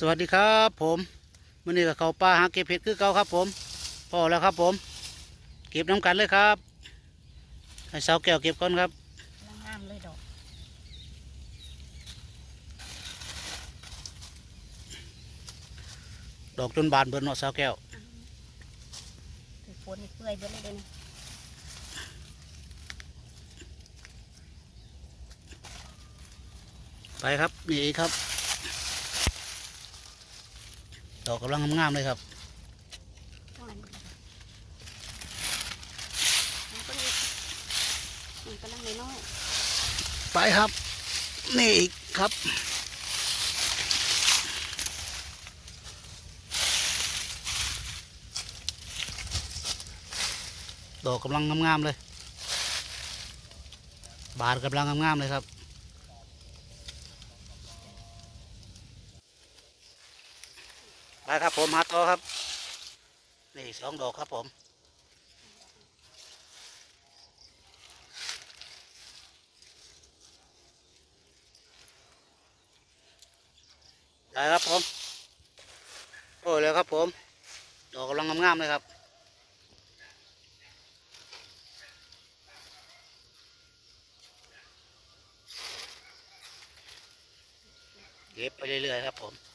สวัสดีครับผมวันนี้กับเขาปลาหาเก็บเห็ดคือเก่าครับ ผมพอแล้วครับผม เก็บน้ำกันเลยครับให้สาวแก้วเก็บก่อนครับงามเลยดอกดอกจนบานเบิดเนาะสาวแก้วถือฝนนี่เปื่อยเบิดเลยเด้นี่ไปครับนี่อีกครับ ดอกกำลังงามๆเลยครับว่ามันมันก็มีมันกำลังน้อยไปครับ นี่อีกครับดอกกำลังงามๆเลย บานกำลังงามๆเลยครับ ไปครับผมหาต่อครับนี่สองดอกครับผมได้ครับผมโอ้ยเลยครับผม ดอกกำลังงามๆเลยครับเก็บไปเรื่อยๆครับผม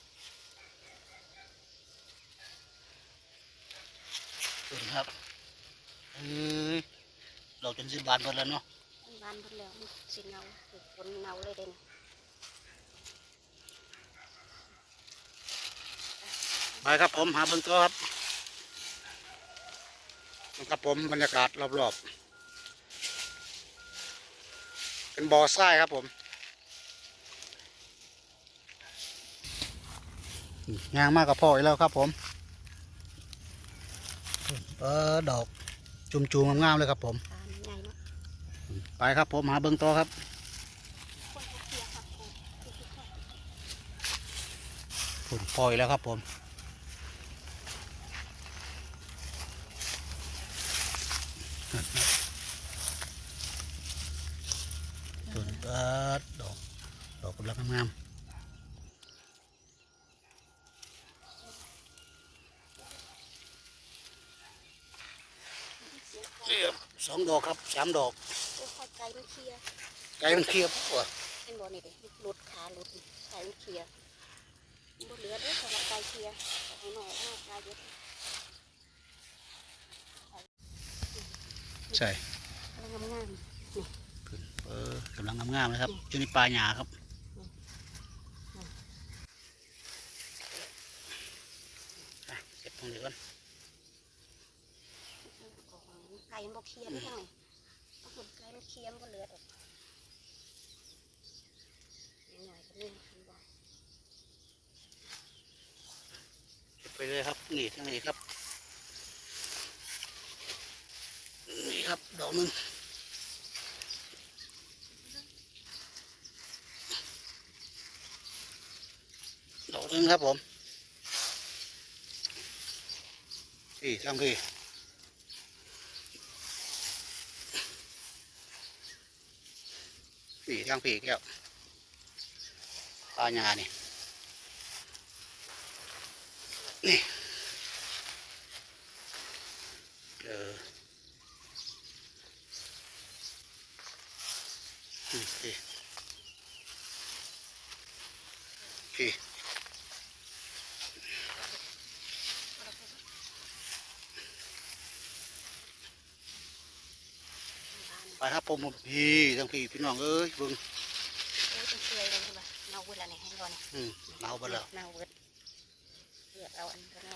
ดูครับเอ้ยดอกจนสิบานหมดแล้วเนาะๆมันบานหมดแล้วมันสิเงาถือฝนเงาเลยเด้นี่ไปครับผมหาเบิ้งตัวครับครับผมบรรยากาศรอบๆ เป็นบ่อทรายครับผมงางมากกับพ่ออีกแล้วครับผมเออดอกจุ่มๆงามๆเลยครับผม ไปครับผมหาเบิ้งตัวครับคนเขาเคลียร์ครับโอ้ยฝุ่นปล่อยแล้วครับผมส่วนเออดอกดอกกำลังงามๆเรียบ สองดอกครับสามดอกโอ้ยไกลมันเคลียร์ไก่มันเคลียบปะเป็นบ่อนี่เด้หลุดขาหลุดนี่ไกลมันเคลียร์มันบ่เหลือเด้อสำหรับไกลเคลียร์แต่ให้หน่อยเอาไกลเยอะใช่กำลังงามเออกำลังงามๆเลยครับจุนิปลาหยาครับอะเก็บตรงนี้ก่อน ๆ ไก่บ่เคียร์ได้ยังไงเอาหุ่นไก่มันเคียมันบ่เหลือดอกหน่อยก็นี่มันบ่เก็บไปเลยครับ นี่ทั้งนี้ครับ นี่ครับ ดอกนึงดอกนึงครับผมพี่ทั้งพี่ พี่ทั้งพี่แก้วปลาหยานี่นี่เอออืมพี่พี่ ไปครับผมพี่ทั้งพี่พี่น้องเอ้ยเบิ่งโอ้ยเป็นเปื่อยเลยใช่ปะเน่าเวดแล้วเนี่ยให้ก่อนอืมเมาไปแล้วเน่าเวดเลือกเอาอันเน่า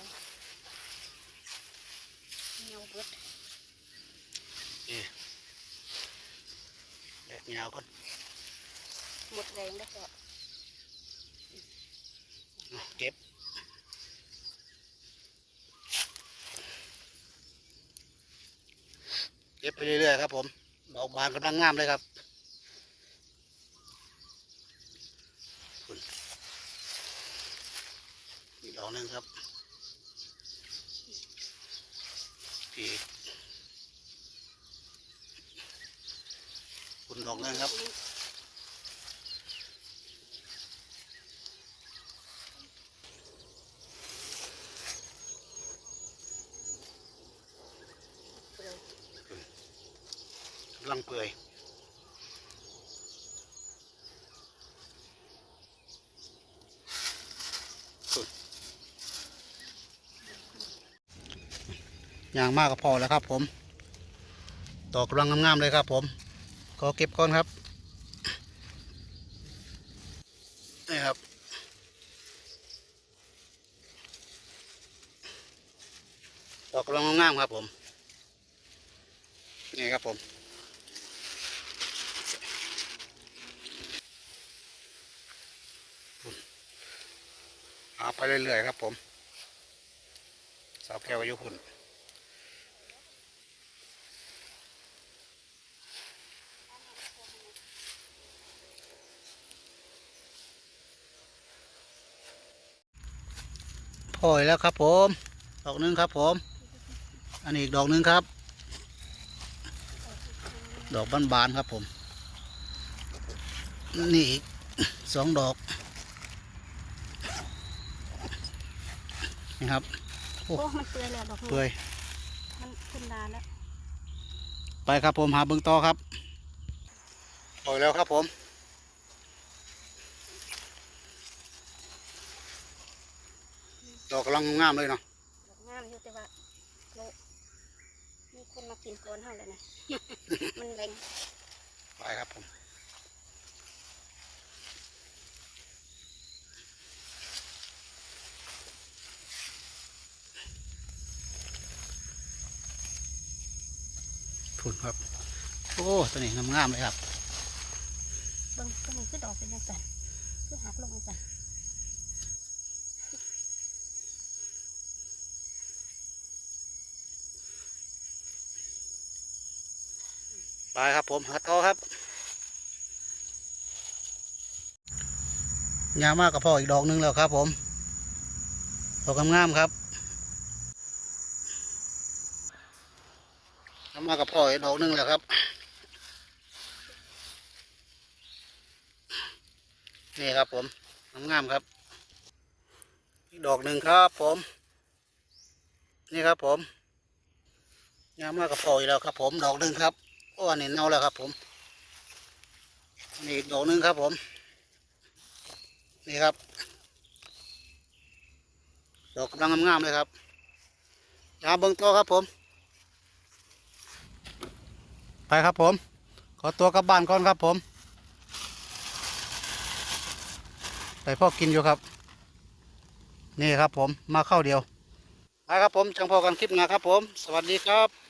เน่าเวดแดดยาวก่อนหมดแรงแล้วก็เอาเก็บเก็บไปเรื่อยๆครับผม ดอกบานกำลังงามเลยครับอีกดอกนึงครับอีกคุณดอกนึงครับำลังเปื่อยอย่างมากก็พอแล้วครับ ผมดอกกำลังงามๆเลยครับ ผมขอเก็บก่อนครับนี่ครับดอกกำลังงามๆครับผมนี่ครับผม เอาไปเรื่อยๆครับ ผมสาวแก้วอายุคุณพอยแล้วครับ ผม ดอกนึงครับ ผม อันนี้อีกดอกนึงครับ ดอกบานๆครับผม นี่อีกสองดอก นี่ครับ โอ้ โอ้มันเปื่อยแล้วดอกเปื่อย มันขึ้นนานแล้วไปครับผมหาเบื้องต่อครับปล่อยแล้วครับผมดอกกำลังงามเลยเนาะดอกงามอยู่แต่ว่าโลมีคนมากินก่อนเท่าเลยนะ มันแรงไปครับผม ทุนครับ โอ้ตัวนี้งามๆเลยครับเบิ่งก็มันคือดอกเป็นยังไงคือหักลงไปไปครับผมหัดต่อครับยางมากกับพ่ออีกดอกหนึงแล้วครับผมดอกงามๆครับยาง มากับพ่อดอกหนึงแล้วครับ นี่ครับผมงามๆครับอีกดอกหนึ่งครับผม นี่ครับผมยางมากกับพ่ออีกแล้วครับ ผมดอกหนึ่งครับโอ้อันนี้เน่าแล้วครับ ผมนี่อีกดอกหนึ่งครับผม นี่ครับ ดอกกำลังงามๆเลยครับยาเบิ้งตัวครับผม ไปครับผม ขอตัวกลับบ้านก่อนครับผมแต่พ่อกินอยู่ครับ นี่ครับผมมาเข้าเดียวไปครับผมจังพอกันคลิปงานครับผม สวัสดีครับ